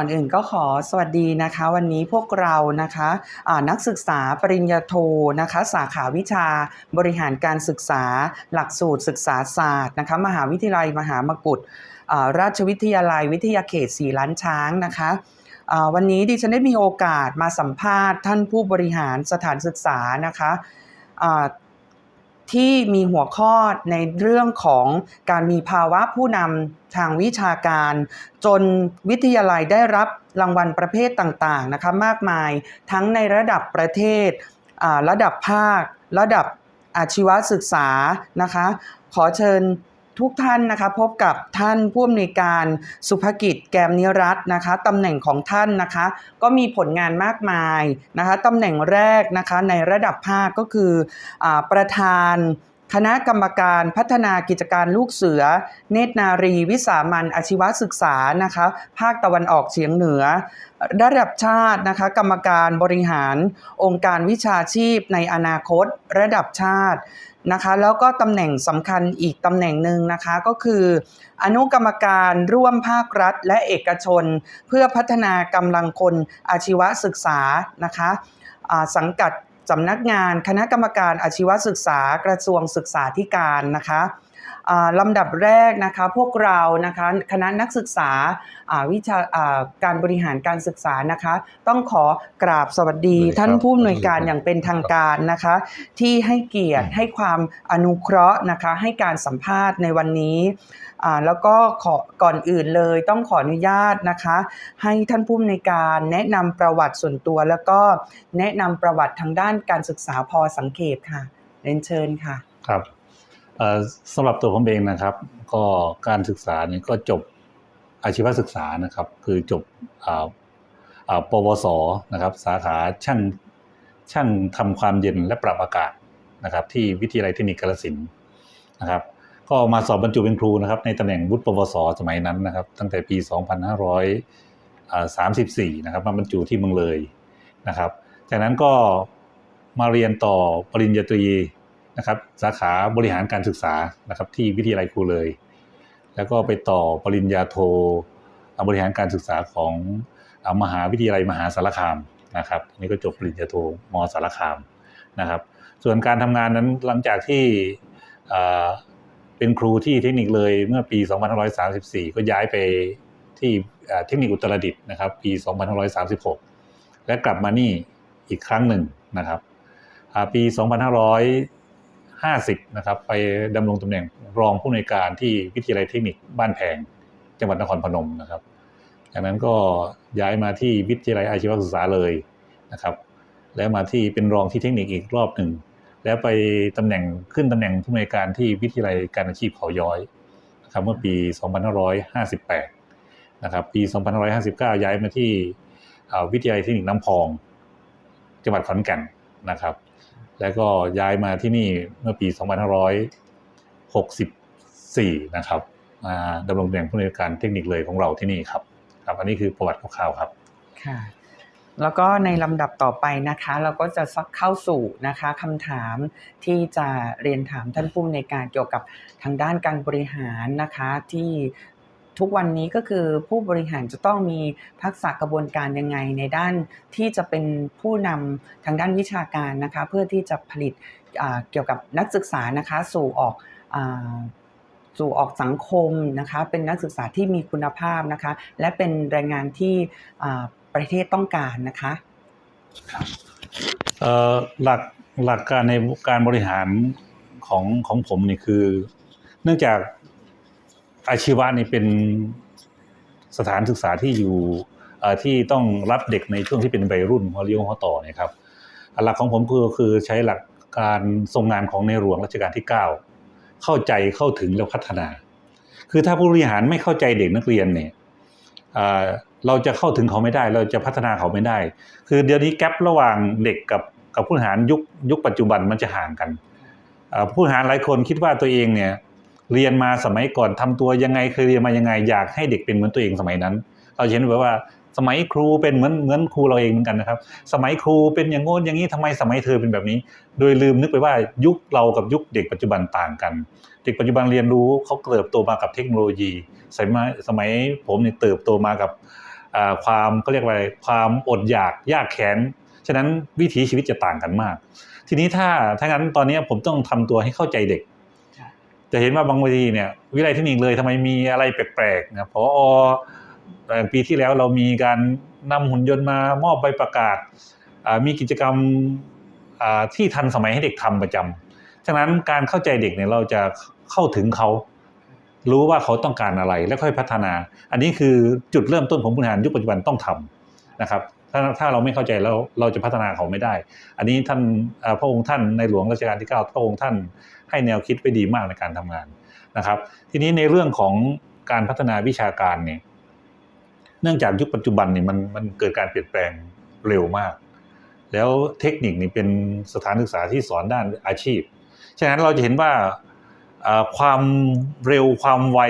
ก่อนอื่นก็ขอสวัสดีนะคะ วันนี้พวกเรานะคะนักศึกษาปริญญาโทนะคะ สาขาวิชาบริหารการศึกษา หลักสูตรศึกษาศาสตร์นะคะมหาวิทยาลัยมหามกุฏราชวิทยาลัยวิทยาเขตสีล้านช้างนะคะวันนี้ดิฉันได้มีโอกาสมาสัมภาษณ์ท่านผู้บริหารสถานศึกษานะคะ ที่มีหัวข้อในเรื่องของการมีภาวะผู้นำทางวิชาการ จนวิทยาลัยได้รับรางวัลประเภทต่างๆนะคะมากมายทั้งในระดับประเทศอ่าระดับภาค ระดับอาชีวศึกษานะคะ ขอเชิญ ทุกท่านนะคะพบกับท่านผู้อำนวยการสุภกิจแกมนิรัตน์นะคะตำแหน่งของท่านนะคะ ก็มีผลงานมากมายนะคะตำแหน่งแรกนะคะในระดับภาคก็คืออประธานคณะกรรมการพัฒนากิจการลูกเสือ เนตรนารี วิสามันอาชีวศึกษานะคะภาคตะวันออกเฉียงเหนือระดับชาตินะคะกรรมการบริหารองค์การวิชาชีพในอนาคต ระดับชาติ นะคะแล้วก็ตำแหน่งสำคัญอีกตำแหน่งหนึ่งนะคะก็คือ อนุกรรมการร่วมภาครัฐและเอกชน เพื่อพัฒนากำลังคนอาชีวศึกษานะคะสังกัดสำนักงานคณะกรรมการอาชีวศึกษากระทรวงศึกษาธิการนะคะ ลำดับแรกนะคะพวกเรานะคะคณะนักศึกษาอ่าวิชาอ่าการบริหารการศึกษานะคะ ต้องขอกราบสวัสดีสวัสดีครับท่านผู้อำนวยการสวัสดีครับอย่างเป็นทางการนะคะ ที่ให้เกียรติให้ความอนุเคราะห์นะคะ ให้การสัมภาษณ์ในวันนี้อ่าแล้วก็ขอก่อนอื่นเลยต้องขออนุญาตนะคะ ให้ท่านผู้อำนวยการแนะนำประวัติส่วนตัว แล้วก็แนะนำประวัติทางด้านการศึกษาพอสังเขปค่ะเรียนเชิญค่ะ ครับเอ่อ สำหรับตัวผมเองนะครับ ก็การศึกษาเนี่ยก็จบอาชีวศึกษานะครับ คือจบออปวสนะครับ สาขาช่างช่างทำความเย็นและปรับอากาศนะครับ ที่วิทยาลัยเทคนิคกาฬสินนะครับ ก็มาสอบบรรจุเป็นครูนะครับ ในตำแหน่งวุฒิปวสสมัยนั้นนะครับ ตั้งแต่ปี 2534 นะครับ มาบรรจุที่เมืองเลยนะครับ จากนั้นก็มาเรียนต่อปริญญาตรี นะครับสาขาบริหารการศึกษานะครับที่วิทยาลัยครูเลย แล้วก็ไปต่อปริญญาโทบริหารการศึกษาของมหาวิทยาลัยมหาสารคามนะครับนนี้ก็จบปริญญาโทมสารคามนะครับ ส่วนการทำงานนั้นหลังจากที่เป็นครูที่เทคนิคเลยเมื่อปี 2534 ก็ย้ายไปที่เทคนิคอุตรดิตถ์นะครับ ปี 2536 และกลับมานี่อีกครั้งหนึ่งนะครับอ่า 50นะครับไปดำรงตำแหน่งรองผู้อำนการที่วิทยาลัยเทคนิคบ้านแพง จังหวัดนครพนมนะครับ จากนั้นก็ย้ายมาที่วิทยาลัยอาชีวศึกษาเลยนะครับ แล้วมาที่เป็นรองที่เทคนิคอีกรอบหนึ่งแล้วไปตำแหน่งขึ้นตำแหน่งผู้อำนการที่วิทยาลัยการอาชีพเขาย้อยนะครับเมื่อปี 2558นะครับปี 2559 ย้ายมาที่วิทยาลัยเทคนิคน้ำพอง จังหวัดขอนแก่นนะครับ แล้วก็ย้ายมาที่นี่เมื่อปี 2564 นะครับมาดำรงตำแหน่งผู้อำนวยการเทคนิคเลยของเราที่นี่ครับ ครับ อันนี้คือประวัติคร่าวๆครับ ค่ะ แล้วก็ในลำดับต่อไปนะคะ เราก็จะซักเข้าสู่นะคะคำถามที่จะเรียนถามท่านผู้ในวยการเกี่ยวกับทางด้านการบริหารนะคะที่ ทุกวันนี้ก็คือผู้บริหารจะต้องมีทักษะกระบวนการยังไงในด้านที่จะเป็นผู้นำทางด้านวิชาการนะคะเพื่อที่จะผลิตเกี่ยวกับนักศึกษานะคะสู่ออกอสู่ออกสังคมนะคะเป็นนักศึกษาที่มีคุณภาพนะคะและเป็นแรงงานที่ประเทศต้องการนะคะหลักหลักการในการบริหารของของผมนี่คือ เนื่องจาก อาชีวะนี่เป็นสถานศึกษาที่อยู่ที่ต้องรับเด็กในช่วงที่เป็นวัยรุ่นหัวเลี้ยวหัวต่อเนี่ยครับหลักของผมคือคือใช้หลักการทรงงานของในหลวงรัชกาลที่ 9 เข้าใจเข้าถึงแล้วพัฒนา คือถ้าผู้บริหารไม่เข้าใจเด็กนักเรียนเนี่ยเราจะเข้าถึงเขาไม่ได้ เราจะพัฒนาเขาไม่ได้ คือเดี๋ยวนี้แกลระหว่างเด็กกับกับผู้บริหารยุคยุคปัจจุบันมันจะห่างกันผู้บริหารหลายคนคิดว่าตัวเองเนี่ย เรียนมาสมัยก่อนทำตัวยังไงเคยเรียนมายังไง อยากให้เด็กเป็นเหมือนตัวเองสมัยนั้น เราเห็นแบบว่าสมัยครูเป็นเหมือนเหมือนครูเราเองเหมือนกันนะครับ สมัยครูเป็นอย่างโน้นอย่างนี้ทำไมสมัยเธอเป็นแบบนี้ โดยลืมนึกไปว่ายุคเรากับยุคเด็กปัจจุบันต่างกัน เด็กปัจจุบันเรียนรู้เขาเติบโตมากับเทคโนโลยี สมัยสมัยผมเนี่ยเติบโตมากับความก็เรียกว่าอะไรความอดอยากยากแค้นฉะนั้นวิถีชีวิตจะต่างกันมาก ทีนี้ถ้าถ้างั้นตอนนี้ผมต้องทำตัวให้เข้าใจเด็ก จะเห็นว่าบางทีเนี่ยวิไลเทคนิคเลยทำไมมีอะไรแปลกๆนะพออ่ปีที่แล้วเรามีการนำหุ่นยนต์มามอบใบประกาศ มีกิจกรรมที่ทันสมัยให้เด็กทำประจำฉะนั้นการเข้าใจเด็กเนี่ยเราจะเข้าถึงเขารู้ว่าเขาต้องการอะไรแล้วค่อยพัฒนา อันนี้คือจุดเริ่มต้นของผู้บริหารยุคปัจจุบันต้องทำนะครับถ้าถ้าเราไม่เข้าใจแล้วเราจะพัฒนาเขาไม่ได้ อันนี้ท่านพระองค์ท่านในหลวงรัชกาลที่ 9 พระองค์ท่าน ให้แนวคิดไว้ดีมากในการทำงานนะครับ ทีนี้ในเรื่องของการพัฒนาวิชาการเนี่ยเนื่องจากยุคปัจจุบันเนี่ยมันมันเกิดการเปลี่ยนแปลงเร็วมาก แล้วเทคนิคนี่เป็นสถานศึกษาที่สอนด้านอาชีพ ฉะนั้นเราจะเห็นว่าความเร็วความไว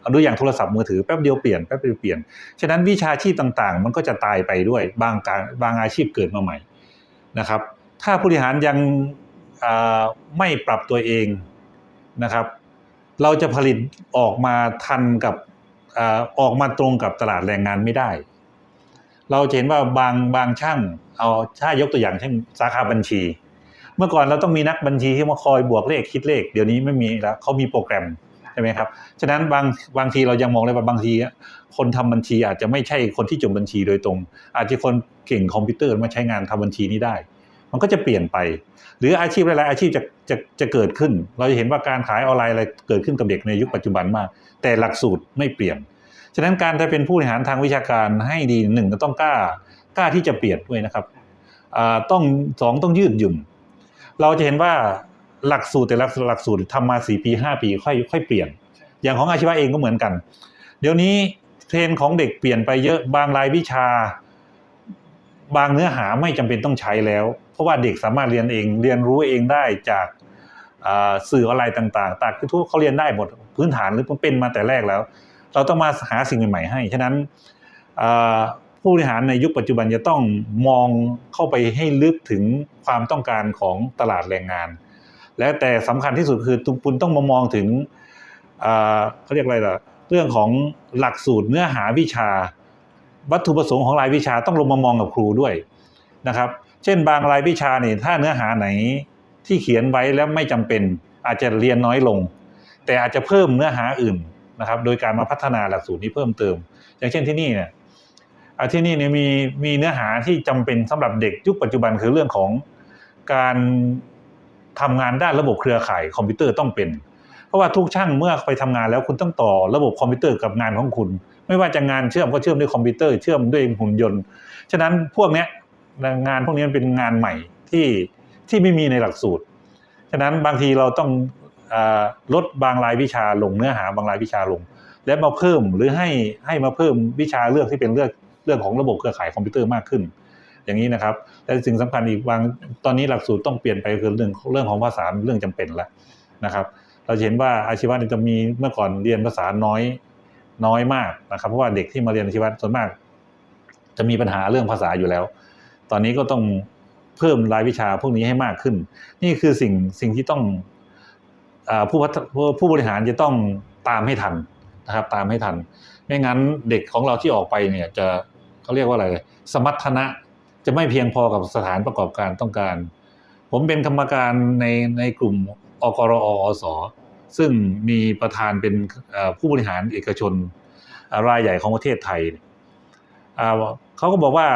เอาดูอย่างโทรศัพท์มือถือแป๊บเดียวเปลี่ยนแป๊บเดียวเปลี่ยน ฉะนั้นวิชาชีพต่างๆ มันก็จะตายไปด้วยบางการบางอาชีพเกิดมาใหม่นะครับ ถ้าผู้บริหารยัง ไม่ปรับตัวเองนะครับ เราจะผลิตออกมาทันกับอออกมาตรงกับตลาดแรงงานไม่ได้ เราจะเห็นว่าบางบางช่างเอาถ้ายกตัวอย่างเช่นสาขาบัญชี เมื่อก่อนเราต้องมีนักบัญชีที่มาคอยบวกเลขคิดเลข เดี๋ยวนี้ไม่มีแล้วเขามีโปรแกรมใช่ไหมครับฉะนั้นบางบางทีเรายังมองเลยว่าบางทีคนทำบัญชีอาจจะไม่ใช่คนที่จบบัญชีโดยตรง อาจจะคนเก่งคอมพิวเตอร์มาใช้งานทำบัญชีนี้ได้ มันก็จะเปลี่ยนไป หรืออาชีพหลายๆอาชีพจะจะจะเกิดขึ้น เราจะเห็นว่าการขายออนไลน์อะไรเกิดขึ้นกับเด็กในยุคปัจจุบันมาก แต่หลักสูตรไม่เปลี่ยน ฉะนั้นการจะเป็นผู้บริหารทางวิชาการให้ดีหนึ่งต้องกล้ากล้าที่จะเปลี่ยนด้วยนะครับอ่าต้องสองต้องยืดหยุ่นเราจะเห็นว่าหลักสูตรแต่ละหลักสูตรทำมาสี่ปีห้าปีค่อยค่อยเปลี่ยน อย่างของอาชีวะเองก็เหมือนกัน เดี๋ยวนี้เทรนของเด็กเปลี่ยนไปเยอะบางรายวิชา บางเนื้อหาไม่จำเป็นต้องใช้แล้ว ราะว่าเด็กสามารถเรียนเอง เรียนรู้เองได้จากสื่อออนไลน์ต่างๆต่างทุกเขาเรียนได้หมดพื้นฐานหรือเป็นมาแต่แรกแล้ว เราต้องมาหาสิ่งใหม่ๆให้ ฉะนั้นผู้บริหารในยุคปัจจุบันจะต้องมองเข้าไปให้ลึกถึงความต้องการของตลาดแรงงาน และแต่สำคัญที่สุดคือทุกคุณต้องมามองถึงเขาเรียกอะไรล่ะเรื่องของหลักสูตรเนื้อหาวิชา วัตถุประสงค์ของรายวิชาต้องลงมามองกับครูด้วยนะครับ เช่นบางรายวิชาเนี่ยถ้าเนื้อหาไหนที่เขียนไว้แล้วไม่จำเป็นอาจจะเรียนน้อยลง แต่อาจจะเพิ่มเนื้อหาอื่นนะครับโดยการมาพัฒนาหลักสูตรนี้เพิ่มเติม อย่างเช่นที่นี่เนี่ยที่นี่เนี่ยมีมีเนื้อหาที่จำเป็นสำหรับเด็กยุคปัจจุบันคือเรื่องของการทำงานด้านระบบเครือข่ายคอมพิวเตอร์ต้องเป็น เพราะว่าทุกช่างเมื่อไปทำงานแล้วคุณต้องต่อระบบคอมพิวเตอร์กับงานของคุณ ไม่ว่าจะงานเชื่อมก็เชื่อมด้วยคอมพิวเตอร์เชื่อมด้วยหุ่นยนต์ ฉะนั้นพวกเนี้ย งานพวกนี้มันเป็นงานใหม่ที่ที่ไม่มีในหลักสูตร ฉะนั้นบางทีเราต้องอลดบางรายวิชาลงเนื้อหาบางรายวิชาลง และมาเพิ่มหรือให้ให้มาเพิ่มวิชาเลือกที่เป็นเรื่องเรื่องของระบบเครือข่ายคอมพิวเตอร์มากขึ้น อย่างนี้นะครับและสิ่งสำคัญอีกบางตอนนี้หลักสูตรต้องเปลี่ยนไปคือเรื่องเรื่องของภาษาเรื่องจำเป็นแล้วนะครับ เราเห็นว่าอาชีวะนี่จะมีเมื่อก่อนเรียนภาษาน้อยน้อยมากนะครับ เพราะว่าเด็กที่มาเรียนอาชีวะส่วนมาก จะมีปัญหาเรื่องภาษาอยู่แล้ว ตอนนี้ก็ต้องเพิ่มรายวิชาพวกนี้ให้มากขึ้น นี่คือสิ่งสิ่งที่ต้องอผู้ผู้บริหารจะต้องตามให้ทันนะครับ ตามให้ทัน ไม่งั้นเด็กของเราที่ออกไปเนี่ยจะเขาเรียกว่าอะไร สมรรถนะจะไม่เพียงพอกับสถานประกอบการต้องการ ผมเป็นกรรมการในในกลุ่มอกรออสซึ่งมีประธานเป็นผู้บริหารเอกชนรายใหญ่ของประเทศไทยเขาก็บอกว่า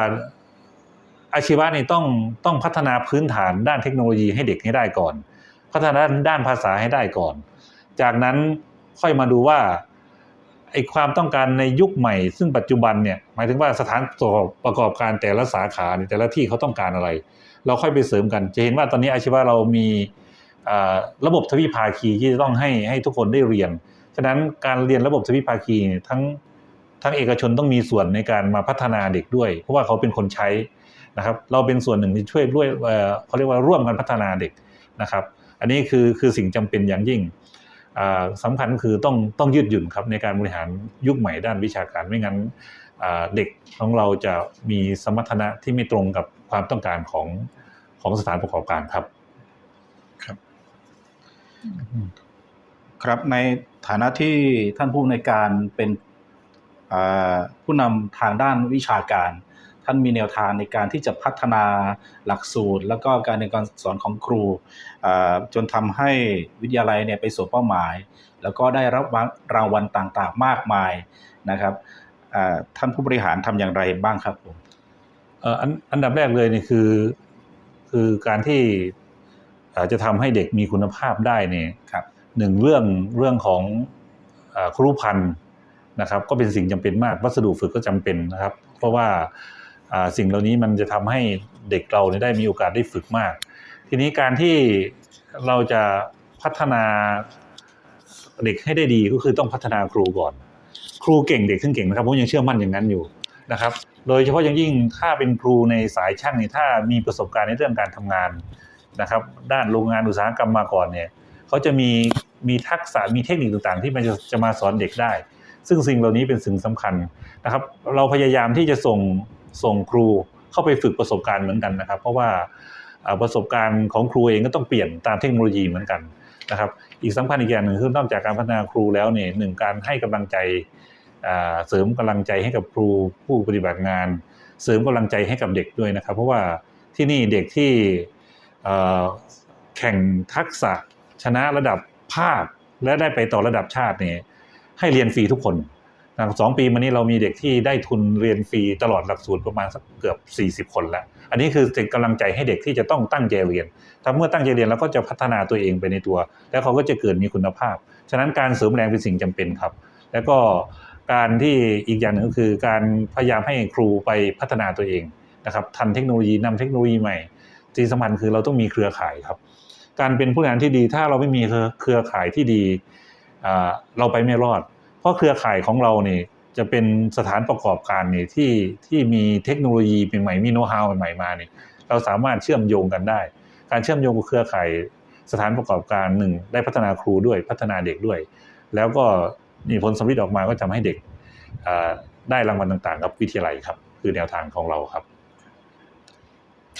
อาชีวะนี่ต้องต้องพัฒนาพื้นฐานด้านเทคโนโลยีให้เด็กให้ได้ก่อน พัฒนาด้านภาษาให้ได้ก่อน จากนั้นค่อยมาดูว่าไอ้ความต้องการในยุคใหม่ ซึ่งปัจจุบันเนี่ยหมายถึงว่าสถานประกอบการแต่ละสาขาแต่ละที่เขาต้องการอะไร เราค่อยไปเสริมกัน จะเห็นว่าตอนนี้อาชีวะเรามีระบบทวิภาคีที่จะต้องให้ให้ทุกคนได้เรียน ฉะนั้นการเรียนระบบทวิภาคีเนี่ยทั้งทั้งเอกชนต้องมีส่วนในการมาพัฒนาเด็กด้วย เพราะว่าเขาเป็นคนใช้ นะครับเราเป็นส่วนหนึ่งที่ช่วยด้วยเขาเรียกว่าร่วมกันพัฒนาเด็กนะครับ อันนี้คือคือสิ่งจำเป็นอย่างยิ่งอ่าสำคัญคือต้องต้องยืดหยุ่นครับในการบริหารยุคใหม่ด้านวิชาการไม่งั้นเด็กของเราจะมีสมรรถนะที่ไม่ตรงกับความต้องการของของสถานประกอบการครับครับในฐานะที่ท่านผู้ในการเป็นผู้นำทางด้านวิชาการ ท่านมีแนวทางในการที่จะพัฒนาหลักสูตร แล้วก็การเรียนการสอนของครูอ่าจนทำให้วิทยาลัยเนี่ยไปสู่เป้าหมาย แล้วก็ได้รับรางวัลต่างๆ มากมายนะครับอ่าท่านผู้บริหารทำอย่างไรบ้างครับผมเอ่ออันอันดับแรกเลยนี่คือคือการที่เอ่อจะทำให้เด็กมีคุณภาพได้เนี่ยครับหนึ่งเรื่องเรื่องของเอ่อครูพันธุ์นะครับ ก็เป็นสิ่งจำเป็นมากวัสดุฝึกก็จำเป็นนะครับ เพราะว่าอ่า สิ่งเหล่านี้มันจะทำให้เด็กเราเนี่ยได้มีโอกาสได้ฝึกมาก ทีนี้การที่เราจะพัฒนาเด็กให้ได้ดีก็คือต้องพัฒนาครูก่อน ครูเก่งเด็กถึงเก่งนะครับผมยังเชื่อมั่นอย่างนั้นอยู่นะครับ โดยเฉพาะอย่างยิ่งถ้าเป็นครูในสายช่างเนี่ยถ้ามีประสบการณ์ในเรื่องการทำงานนะครับ ด้านโรงงานอุตสาหกรรมมาก่อนเนี่ยเขาจะมีมีทักษะมีเทคนิคต่างๆ ที่มันจะจะมาสอนเด็กได้ ซึ่งสิ่งเหล่านี้เป็นสิ่งสำคัญนะครับ เราพยายามที่จะส่ง ส่งครูเข้าไปฝึกประสบการณ์เหมือนกันนะครับ เพราะว่าประสบการณ์ของครูเองก็ต้องเปลี่ยนตามเทคโนโลยีเหมือนกันนะครับ อีกสำคัญอีกอย่างหนึ่งคือนอกจากการพัฒนาครูแล้วเนี่ยหนึ่งการให้กำลังใจเสริมกำลังใจให้กับครูผู้ปฏิบัติงาน เสริมกำลังใจให้กับเด็กด้วยนะครับ เพราะว่าที่นี่เด็กที่แข่งทักษะชนะระดับภาคและได้ไปต่อระดับชาติเนี่ยให้เรียนฟรีทุกคน สองปีมานี้เรามีเด็กที่ได้ทุนเรียนฟรีตลอดหลักสูตรประมาณสักเกือบ 40 คนแล้ว อันนี้คือเป็นกำลังใจให้เด็กที่จะต้องตั้งใจเรียน ถ้าเมื่อตั้งใจเรียนแล้วก็จะพัฒนาตัวเองไปในตัว แล้วเขาก็จะเกิดมีคุณภาพ ฉะนั้นการเสริมแรงเป็นสิ่งจำเป็นครับ แล้วก็การที่อีกอย่างหนึ่งก็คือการพยายามให้ครูไปพัฒนาตัวเองนะครับทันเทคโนโลยีนำเทคโนโลยีใหม่ที่สำคัญคือเราต้องมีเครือข่ายครับ การเป็นผู้บริหารที่ดีถ้าเราไม่มีเครือข่ายที่ดีเราไปไม่รอด เพราะเครือข่ายของเราเนี่ยจะเป็นสถานประกอบการเนี่ยที่ที่มีเทคโนโลยีใหม่ๆมีโน้ตฮาวใหม่ๆมาเนี่ยเราสามารถเชื่อมโยงกันได้ การเชื่อมโยงกับเครือข่ายสถานประกอบการหนึ่งได้พัฒนาครูด้วยพัฒนาเด็กด้วย แล้วก็มีผลสำลิดออกมาก็ทำให้เด็กได้รางวัลต่างๆ กับวิทยาลัยครับ คือแนวทางของเราครับ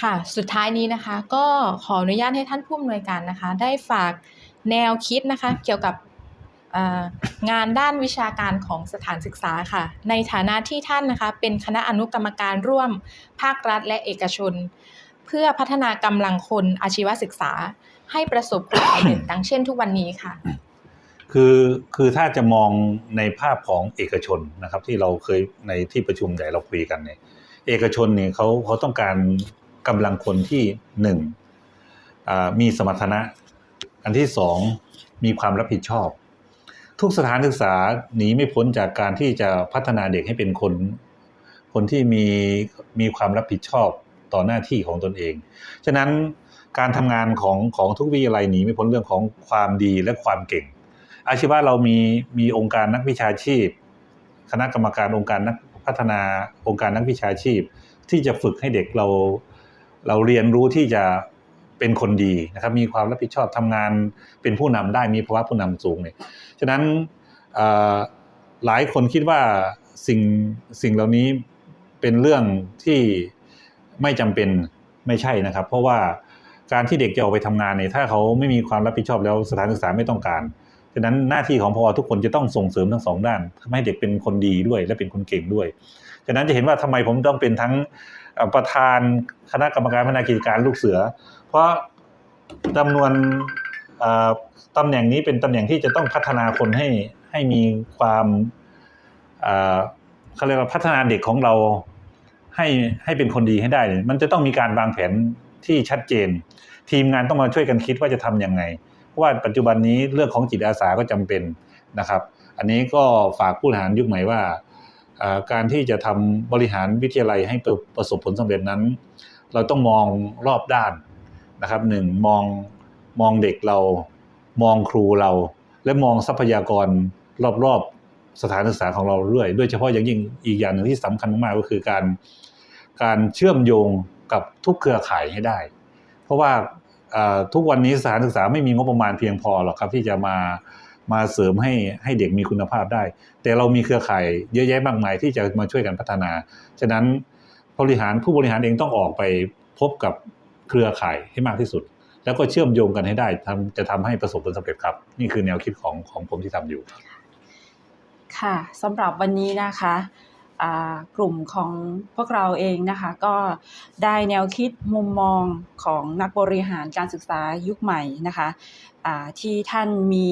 ค่ะ สุดท้ายนี้นะคะ ก็ขออนุญาตให้ท่านผู้อำนวยการนะคะ ได้ฝากแนวคิดนะคะ เกี่ยวกับ งานด้านวิชาการของสถานศึกษาค่ะ ในฐานะที่ท่านนะคะ เป็นคณะอนุกรรมการร่วมภาครัฐและเอกชน เพื่อพัฒนากำลังคนอาชีวศึกษา ให้ประสบความสำเร็จดังเช่นทุกวันนี้ค่ะ คือคือถ้าจะมองในภาพของเอกชนนะครับ ที่เราเคยในที่ประชุมใหญ่เราคุยกันเนี่ย เอกชนเนี่ยเขาเขาต้องการกำลังคนที่หนึ่งมีสมรรถนะ อันที่สองมีความรับผิดชอบ ทุกสถานศึกษาหนีไม่พ้นจากการที่จะพัฒนาเด็กให้เป็นคน คนที่มีมีความรับผิดชอบต่อหน้าที่ของตนเอง ฉะนั้นการทำงานของของทุกวิทยาลัยหนีไม่พ้นเรื่องของความดีและความเก่ง อาชีวะเรามีมีองค์การนักวิชาชีพ คณะกรรมการองค์การนักพัฒนาองค์การนักวิชาชีพ ที่จะฝึกให้เด็กเรา เราเรียนรู้ที่จะ เป็นคนดีนะครับ มีความรับผิดชอบทำงานเป็นผู้นำได้มีภาวะผู้นำสูงเนี่ยฉะนั้นหลายคนคิดว่าสิ่งสิ่งเหล่านี้เป็นเรื่องที่ไม่จำเป็นไม่ใช่นะครับ เพราะว่าการที่เด็กจะออกไปทำงานเนี่ยถ้าเขาไม่มีความรับผิดชอบแล้วสถานศึกษาไม่ต้องการฉะนั้นหน้าที่ของพอทุกคนจะต้องส่งเสริมทั้งสองด้านทำให้เด็กเป็นคนดีด้วยและเป็นคนเก่งด้วยฉะนั้นจะเห็นว่าทำไมผมต้องเป็นทั้งประธานคณะกรรมการพัฒนากิจการลูกเสือ เพราะจำนวนตำแหน่งนี้เป็นตำแหน่งที่จะต้องพัฒนาคนให้ให้มีความเขาเรียกว่าพัฒนาเด็กของเราให้ให้เป็นคนดีให้ได้ มันจะต้องมีการวางแผนที่ชัดเจน ทีมงานต้องมาช่วยกันคิดว่าจะทำยังไง เพราะว่าปัจจุบันนี้เรื่องของจิตอาสาก็จำเป็นนะครับ อันนี้ก็ฝากผู้บริหารยุคใหม่ว่า การที่จะทำบริหารวิทยาลัยให้ประประสบผลสำเร็จนั้น เราต้องมองรอบด้าน นะครับหนึ่งมองมองเด็กเรา มองครูเรา และมองทรัพยากรรอบๆสถานศึกษาของเราด้วยโดยเฉพาะอย่างยิ่งอีกอย่างหนึ่งที่สำคัญมากๆก็คือการการเชื่อมโยงกับทุกเครือข่ายให้ได้ เพราะว่าทุกวันนี้สถานศึกษาไม่มีงบประมาณเพียงพอหรอกครับที่จะมามาเสริมให้ให้เด็กมีคุณภาพได้ แต่เรามีเครือข่ายเยอะแยะมากมายที่จะมาช่วยกันพัฒนา ฉะนั้นบริหารผู้บริหารเองต้องออกไปพบกับ เครือข่ายให้มากที่สุด แล้วก็เชื่อมโยงกันให้ได้ทำจะทำให้ประสบผลสำเร็จครับ นี่คือแนวคิดของของผมที่ทำอยู่ ค่ะสำหรับวันนี้นะคะกลุ่มของพวกเราเองนะคะ ก็ได้แนวคิดมุมมองของนักบริหารการศึกษายุคใหม่นะคะที่ท่านมี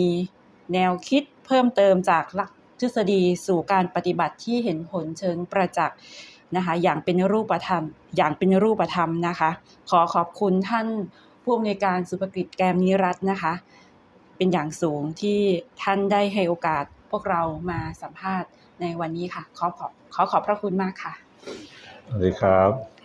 แนวคิดเพิ่มเติมจากหลักทฤษฎีสู่การปฏิบัติที่เห็นผลเชิงประจักษ์ นะคะอย่างเป็นรูปธรรม อย่างเป็นรูปธรรมนะคะ ขอขอบคุณท่านผู้อำนวยการสุภกิจแกมนิรัตน์นะคะ เป็นอย่างสูงที่ท่านได้ให้โอกาสพวกเรามาสัมภาษณ์ในวันนี้ค่ะ ขอขอบขอขอบพระคุณมากค่ะสวัสดีครับ